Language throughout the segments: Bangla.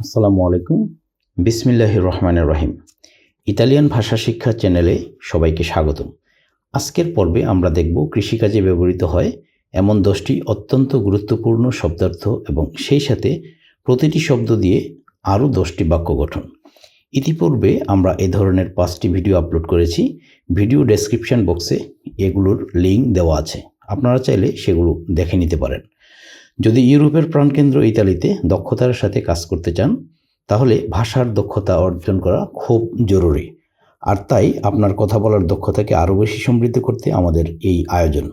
আসসালামু আলাইকুম। বিসমিল্লাহির রহমানির রহিম। ইতালিয়ান ভাষা শিক্ষা চ্যানেলে সবাইকে স্বাগতম। আজকের পর্বে আমরা দেখব কৃষিকাজে ব্যবহৃত হয় এমন দশটি অত্যন্ত গুরুত্বপূর্ণ শব্দার্থ এবং সেই সাথে প্রতিটি শব্দ দিয়ে আরও দশটি বাক্য গঠন। ইতিপূর্বে আমরা এ ধরনের পাঁচটি ভিডিও আপলোড করেছি। ভিডিও ডেসক্রিপশন বক্সে এগুলোর লিঙ্ক দেওয়া আছে। আপনারা চাইলে সেগুলো দেখে নিতে পারেন। যদি ইউরোপের প্রাণকেন্দ্র ইতালিতে দক্ষতার সাথে কাজ করতে চান, তাহলে ভাষার দক্ষতা অর্জন করা খুব জরুরি। আর তাই আপনার কথা বলার দক্ষতাকে আরও বেশি সমৃদ্ধ করতে আমাদের এই আয়োজন।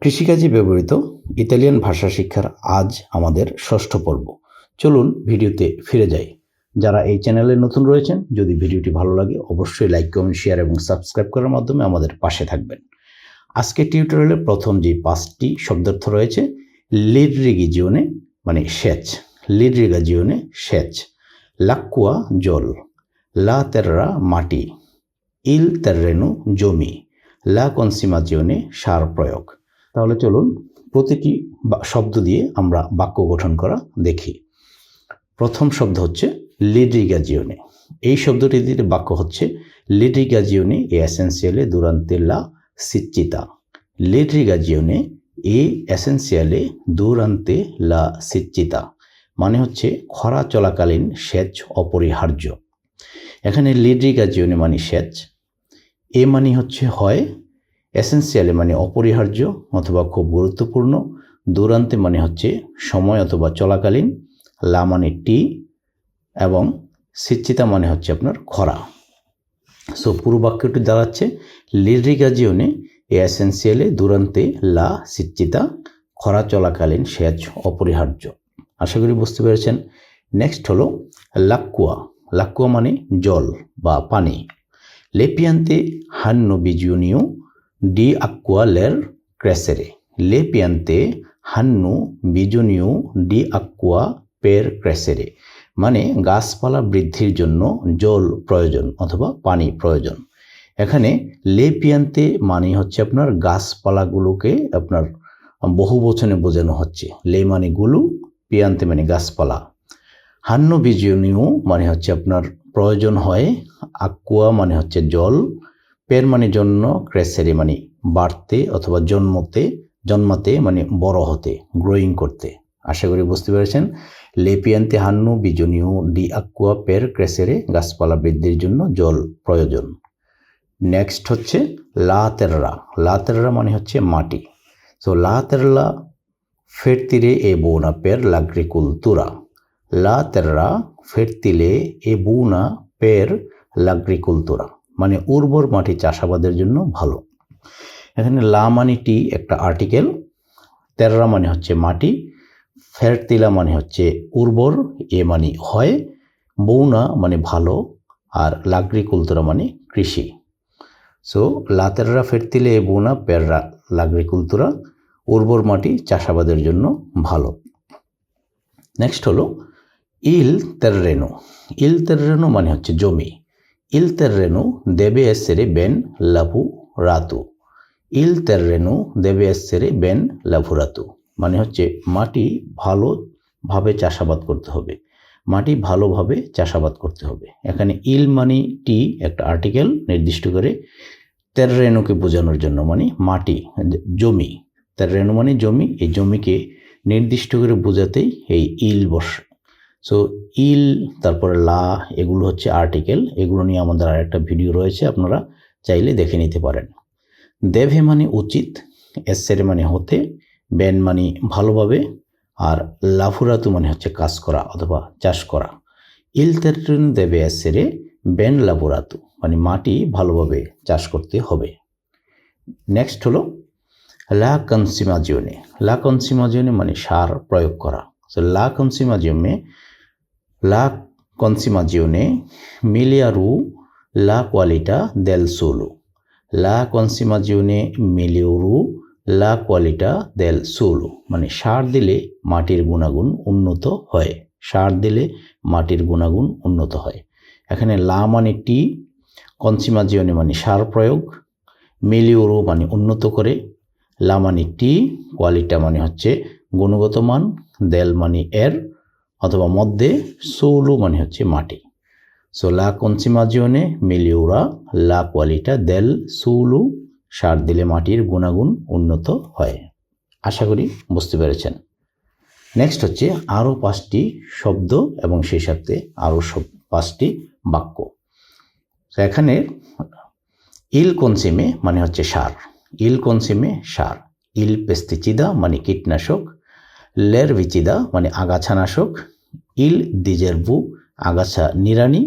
কৃষিকাজে ব্যবহৃত ইতালিয়ান ভাষা শিক্ষার আজ আমাদের ষষ্ঠ পর্ব। চলুন ভিডিওতে ফিরে যাই। যারা এই চ্যানেলে নতুন রয়েছেন, যদি ভিডিওটি ভালো লাগে, অবশ্যই লাইক, কমেন্ট, শেয়ার এবং সাবস্ক্রাইব করার মাধ্যমে আমাদের পাশে থাকবেন। আজকের টিউটোরিয়ালের প্রথম যে পাঁচটি শব্দার্থ রয়েছে লিডরিগিজিওনে মানে সেচ, লিডরিগাজিওনে সেচ লাকুয়া জল, লা তেররা মাটি, ইল তেররেনু জমি, লা কনসিমাজিওনে সার প্রয়োগ। তাহলে চলুন প্রতিটি শব্দ দিয়ে আমরা বাক্য গঠন করা দেখি। প্রথম শব্দ হচ্ছে লিড্রিগাজিওনে। এই শব্দটি দিয়ে বাক্য হচ্ছে লিড্রিগাজিওনে এসেন্সিয়ালে দুরান্তে লা সিচ্চিতা। লিড্রিগাজিওনে এ এসেন্সিয়ালে দুরান্তে লা সিচ্চিতা মানে হচ্ছে খরা চলাকালীন সেচ অপরিহার্য। এখানে লিড্রিগাজিওনে মানে সেচ। এ মানে হচ্ছে হয় এসেন্সিয়ালে মানে অপরিহার্য অথবা খুব গুরুত্বপূর্ণ। দূরান্তে মানে হচ্ছে সময় অথবা চলাকালীন। লা মানে টি এবং সিচ্চিতা মানে হচ্ছে আপনার খরা। সো পুরো বাক্যটি দাঁড়াচ্ছে লিড্রিগাজিওনে এ এসেন্সিয়ালে দূরান্তে লা সিচ্চিতা খরা চলাকালীন সেচ অপরিহার্য। আশা করি বুঝতে পেরেছেন। নেক্সট হলো লাক্কুয়া। লাক্কুয়া মানে জল বা পানি। লেপিয়ান্তে হান্নো বিজুনিও ডি আক্কুয়া লের ক্রেসেরে। লেপিয়ান্তে হান্নু বিজুনিও ডি আক্কুয়া পের ক্রেসেরে। মানে গাছপালা বৃদ্ধির জন্য জল প্রয়োজন অথবা পানি প্রয়োজন। এখানে লেপিয়ান্তে মানে হচ্ছে আপনার গাছপালাগুলোকে আপনার বহু বচনে বোঝানো হচ্ছে। লে মানে গুলো, পিয়ান্তে মানে গাছপালা। হান্ন বিজনীয় মানে হচ্ছে আপনার প্রয়োজন হয়, আকুয়া মানে হচ্ছে জল, পের মানে জন্য, ক্রেসেরি মানে বাড়তে অথবা জন্মতে, জন্মাতে মানে বড় হতে গ্রোয়িং করতে। আশা করি বুঝতে পেরেছেন? লেপিয়ান্তে হান্নু বিজনীয় ডি আকুয়া, পের, ক্রেসেরে গাছপালা বৃদ্ধির জন্য জল প্রয়োজন। নেক্সট হচ্ছে লা তেররা। লা তেররা মানে হচ্ছে মাটি। সো লা তেরলা fertile e buona per l'agricoltura. La terra fertile e buona per l'agricoltura. মানে উর্বর মাটি চাষাবাদের জন্য ভালো। এখানে লা মানে টি একটা আর্টিকেল তেররা মানে হচ্ছে মাটি। ফেরতিলা মানে হচ্ছে উর্বর, এ মানে হয়। বৌনা মানে ভালো। আর লাগ্রিকুলতুরা মানে কৃষি। সো লাতেররা ফেরতিলে এ বৌনা, পেররা লাগ্রিকুলতুরা উর্বর মাটি চাষাবাদের জন্য ভালো। নেক্সট হলো, ইল তেররেনো। ইল তেররেনো মানে হচ্ছে জমি। ইল তেররেনো, দেবে এসেরে বেন, লাভু, রাতু। ইল তেররেনো, দেবে এসেরে বেন, লাভু, রাতু। মানে হচ্ছে মাটি ভালোভাবে চাষাবাদ করতে হবে। মাটি ভালোভাবে চাষাবাদ করতে হবে। এখানে ইল মানি টি একটা আর্টিকেল নির্দিষ্ট করে তেররেনোকে বোঝানোর জন্য মানে মাটি, জমি। তার রেণু মানে জমি, এই জমিকে নির্দিষ্ট করে বোঝাতেই এই ইল বস। সো ইল, তারপরে লা, এগুলো হচ্ছে আর্টিকেল। এগুলো নিয়ে আমাদের আর একটা ভিডিও রয়েছে, আপনারা চাইলে দেখে নিতে পারেন। দেভে মানে উচিত এসের মানে হতে, বেন মানে ভালোভাবে আর লাফুরাতু মানে হচ্ছে কাজ করা অথবা চাষ করা। ইল তেরুন দেবে এসেরে বেন লাফুরাতু মানে মাটি ভালোভাবে চাষ করতে হবে। নেক্সট হলো লা কনসিমাজিওনে লা কনসিমাজিওনে মানে সার প্রয়োগ করা। সো লা কনসিমাজিওমে লা কনসিমা কনসিমাজিওনে মিলিয়ারু লা কোয়ালিটা দেল সোলো। লা কনসিমাজিওনে মিলিওরু লা কোয়ালিটা দেল সোলো মানে সার দিলে মাটির গুণাগুণ উন্নত হয়। সার দিলে মাটির গুণাগুণ উন্নত হয়। এখানে লা মানে টি, কনসিমাজিওনে মানে সার প্রয়োগ, মিলিওরু মানে উন্নত করে। লা মানে টি, কোয়ালিটা মানে হচ্ছে গুণগত মান, দেল মানে এর, অথবা মধ্যে সৌলু মানে হচ্ছে মাটি। সো লা কনসিমাজিওনে মিলিউরা লা কোয়ালিটা দেল সৌলু সার দিলে মাটির গুণাগুণ উন্নত হয়। আশা করি বুঝতে পেরেছেন। নেক্সট হচ্ছে আরও পাঁচটি শব্দ এবং সেই সাথে আরও সব পাঁচটি বাক্য। এখানে ইল কনসিমে মানে হচ্ছে সার। ইল কনসিমে সার। ইল পেস্তিচিদা মানে কীটনাশক। লের বিচিদা মানে আগাছানাশক। ইল দিজেরবু আগাছা নিরানি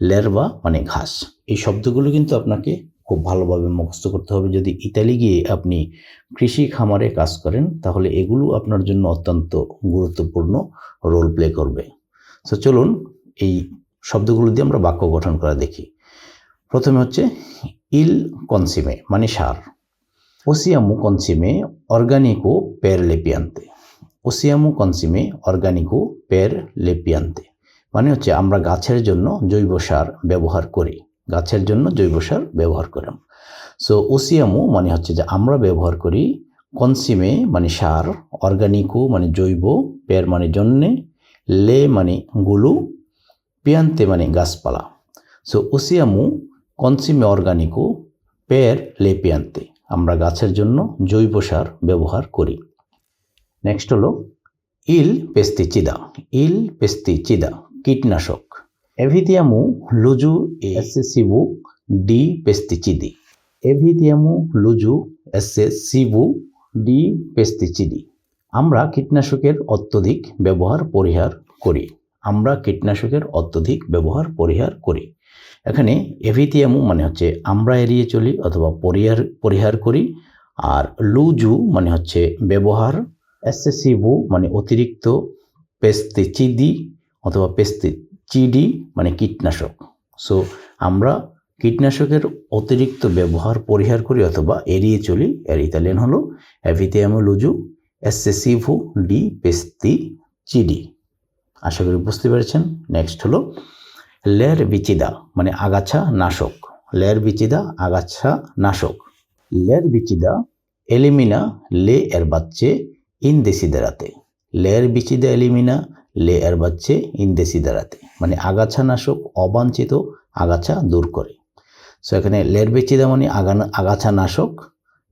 লেরবা মানে ঘাস। এই শব্দগুলো কিন্তু আপনাকে খুব ভালোভাবে মুখস্থ করতে হবে। যদি ইতালি গিয়ে আপনি কৃষি খামারে কাজ করেন, তাহলে এগুলো আপনার জন্য অত্যন্ত গুরুত্বপূর্ণ রোল প্লে করবে। তো চলুন এই শব্দগুলো দিয়ে আমরা বাক্য গঠন করা দেখি। প্রথমে হচ্ছে, ইল কনসিমে মানে সার। ওসিয়ামু কনসিমে অর্গানিকো পের লেপিয়ান্তে ওসিয়ামু কনসিমে অর্গানিকো পের লেপিয়ান্তে মানে হচ্ছে আমরা গাছের জন্য জৈব সার ব্যবহার করি। গাছের জন্য জৈব সার ব্যবহার করি সো ওসিয়ামু মানে হচ্ছে যে আমরা ব্যবহার করি কনসিমে মানে সার অর্গানিকও মানে জৈব, পেয়ার মানে জন্যে, লে মানে গুলু পিয়ান্তে মানে গাছপালা। সো ওসিয়ামু কনসিমে অর্গানিকও পের লে, পিয়ান্তে। আমরা গাছের জন্য জৈব সার ব্যবহার করি। নেক্সট হলো ইল পেস্তিচিদা ইল পেস্তিচিদা কীটনাশক। এভিতিয়ামু লুজু এসেসিবু ডি পেস্তিচিদি এভিতিয়ামু লুজু এসেসিবু ডি পেস্তিচিদি আমরা কীটনাশকের অত্যধিক ব্যবহার পরিহার করি আমরা কীটনাশকের অত্যধিক ব্যবহার পরিহার করি এখানে এভিতিয়ামু মানে হচ্ছে আমরা এড়িয়ে চলি অথবা পরিহার পরিহার করি আর লুজু মানে হচ্ছে ব্যবহার এসেসিভু মানে অতিরিক্ত পেস্তিচিদি অথবা পেস্তিচিডি মানে কীটনাশক। সো আমরা কীটনাশকের অতিরিক্ত ব্যবহার পরিহার করি অথবা এড়িয়ে চলি। এর ইতালিয়ান হলো এভিতিয়ামো লুজু, এসেসিভু, ডি পেস্তিচিডি আশা করি বুঝতে পেরেছেন। নেক্সট হলো লের বিচিদা মানে আগাছা নাশক। লের বিচিদা আগাছা নাশক। লের বিচিদা এলিমিনা লে এর বাচ্চে ইনদেসিদারাতে লের বিচিদা এলিমিনা লে এর বাচ্চে ইনদেসিদারাতে মানে আগাছা নাশক অবাঞ্ছিত আগাছা দূর করে। সো এখানে লের বিচিদা মানে আগানা আগাছা নাশক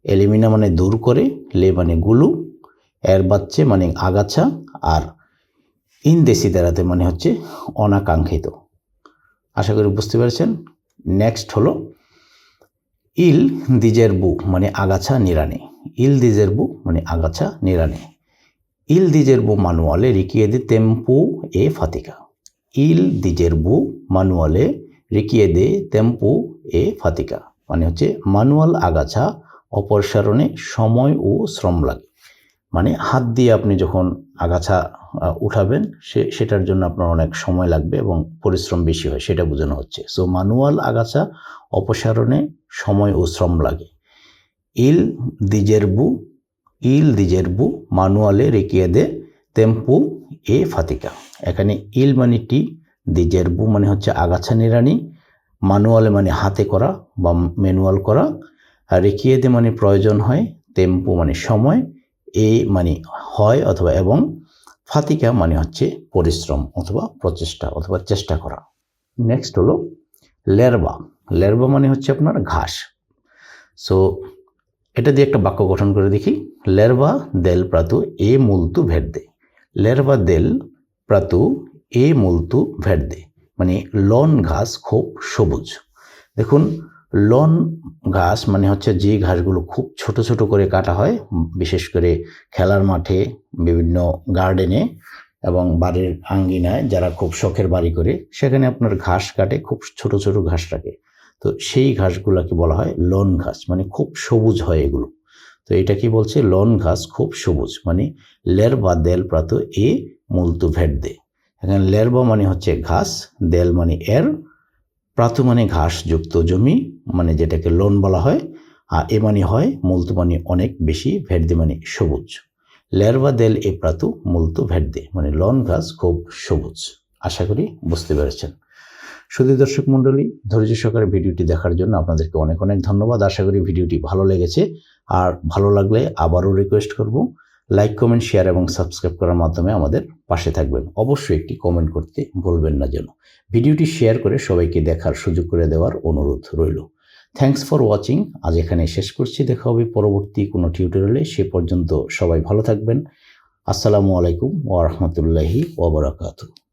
এলিমিনা মানে দূর করে লে মানে গুলু এর বাচ্চে মানে আগাছা, আর ইনদেসিদারাতে মানে হচ্ছে অনাকাঙ্ক্ষিত। আশা করি বুঝতে পেরেছেন? নেক্সট হলো ইল দিজের বুক মানে আগাছা নিরানি ইল দিজের বুক মানে আগাছা নিরানি ইল দিজের বু মানুয়ালে রিকিয়েদে তেম্পু এ ফাতিকা। ইল দিজের বু মানুয়ালে রিকিয়েদে তেম্পু এ ফাতিকা। মানে হচ্ছে মানুয়াল আগাছা, অপসারণে সময় ও শ্রম লাগে। মানে হাত দিয়ে আপনি যখন আগাছা উঠাবেন, সে, সেটার জন্য আপনার অনেক সময় লাগবে এবং পরিশ্রম বেশি হয়, সেটা বোঝানো হচ্ছে। সো মানুয়াল আগাছা, অপসারণে সময় ও শ্রম লাগে। ইল দিজেরবু ইল দিজেরবু মানুয়ালে রেকিয়ে দে তেম্পু এ ফাতিকা। এখানে ইল মানে টি, দিজেরবু মানে হচ্ছে আগাছা নিরানি মানুয়ালে মানে হাতে করা বা ম্যানুয়াল করা, আর রেকিয়ে দে মানে প্রয়োজন হয়, তেম্পু মানে সময়, এ মানে হয় অথবা এবং ফাতিকা মানে হচ্ছে পরিশ্রম অথবা প্রচেষ্টা অথবা চেষ্টা করা। নেক্সট হলো লেরবা। লেরবা মানে হচ্ছে আপনার ঘাস। সো এটা দিয়ে একটা বাক্য গঠন করে দেখি। লেরবা দেল প্রাতু এ মুলতু দে লেরবা দেল প্রাতু এ মুলতু দে মানে লন ঘাস খুব সবুজ। দেখুন, লন ঘাস মানে হচ্ছে যে ঘাসগুলো খুব ছোট ছোট করে কাটা হয়, বিশেষ করে খেলার মাঠে, বিভিন্ন গার্ডেনে এবং বাড়ির আঙ্গিনায় যারা খুব শখের বাড়ি করে, সেখানে আপনার ঘাস কাটে, খুব ছোট ছোট ঘাস রাখে। তো সেই ঘাসগুলোকে বলা হয় লন ঘাস মানে খুব সবুজ হয় এগুলো। তো এটা কি বলছে? লন ঘাস খুব সবুজ মানে লের বা দেল প্রাত এ মূলতু ভেট দে। এখানে লেরবা মানে হচ্ছে ঘাস, দেল মানে এর, প্রাতু মানে ঘাস যুক্ত জমি মানে যেটাকে লোন বলা হয়, আর এ মানে হয় মূলতু মানে অনেক বেশি ভের্দে মানে সবুজ। লেরবা দেল এ প্রাতু মূলতু ভের্দে মানে লন ঘাস খুব সবুজ। আশা করি বুঝতে পেরেছেন। শুধু দর্শক মণ্ডলী, ধৈর্য সহকারে ভিডিওটি দেখার জন্য আপনাদেরকে অনেক অনেক ধন্যবাদ। আশা করি ভিডিওটি ভালো লেগেছে। আর ভালো লাগলে আবারও রিকোয়েস্ট করব। লাইক কমেন্ট শেয়ার এবং সাবস্ক্রাইব করার মাধ্যমে আমাদের পাশে থাকবেন। অবশ্যই একটি কমেন্ট করতে ভুলবেন না যেন। ভিডিওটি শেয়ার করে সবাইকে দেখার সুযোগ করে দেওয়ার অনুরোধ রইল। থ্যাঙ্কস ফর ওয়াচিং আজ এখানে শেষ করছি। দেখা হবে পরবর্তী কোনো টিউটোরিয়ালে সে পর্যন্ত সবাই ভালো থাকবেন। আসসালামু আলাইকুম ওয়া রাহমাতুল্লাহি ওয়া বারাকাতুহু।